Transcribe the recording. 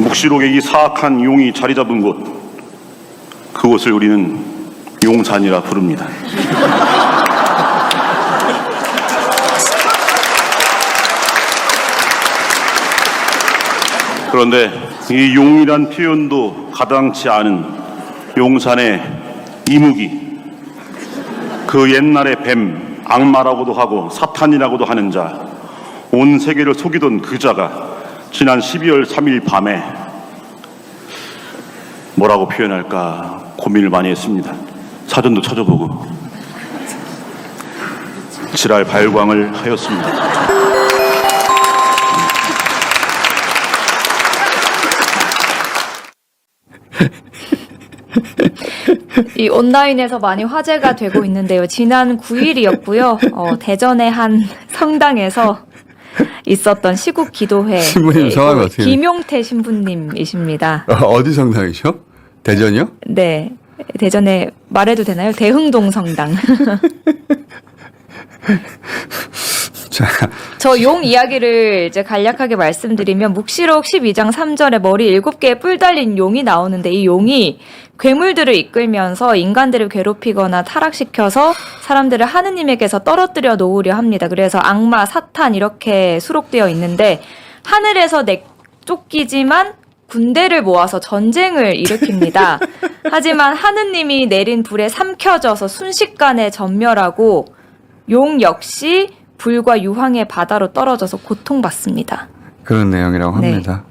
묵시록의 이 사악한 용이 자리 잡은 곳 그곳을 우리는 용산이라 부릅니다. 그런데 이 용이란 표현도 가당치 않은 용산의 이무기 그 옛날의 뱀 악마라고도 하고 사탄이라고도 하는 자 온 세계를 속이던 그 자가 지난 12월 3일 밤에 뭐라고 표현할까 고민을 많이 했습니다. 사전도 찾아보고 지랄 발광을 하였습니다. 이 온라인에서 많이 화제가 되고 있는데요. 지난 9일이었고요. 어, 대전의 한 성당에서 있었던 시국 기도회. 신부님 네, 성함이 그 어떻게 김용태 신부님이십니다. 어, 어디 성당이셔? 대전이요? 네. 대전에 말해도 되나요? 대흥동 성당. 자, 저 용 이야기를 이제 간략하게 말씀드리면 묵시록 12장 3절에 머리 7개의 뿔 달린 용이 나오는데 이 용이 괴물들을 이끌면서 인간들을 괴롭히거나 타락시켜서 사람들을 하느님에게서 떨어뜨려 놓으려 합니다. 그래서 악마, 사탄 이렇게 수록되어 있는데 하늘에서 내 쫓기지만 군대를 모아서 전쟁을 일으킵니다. 하지만 하느님이 내린 불에 삼켜져서 순식간에 전멸하고 용 역시 불과 유황의 바다로 떨어져서 고통받습니다. 그런 내용이라고 네. 합니다.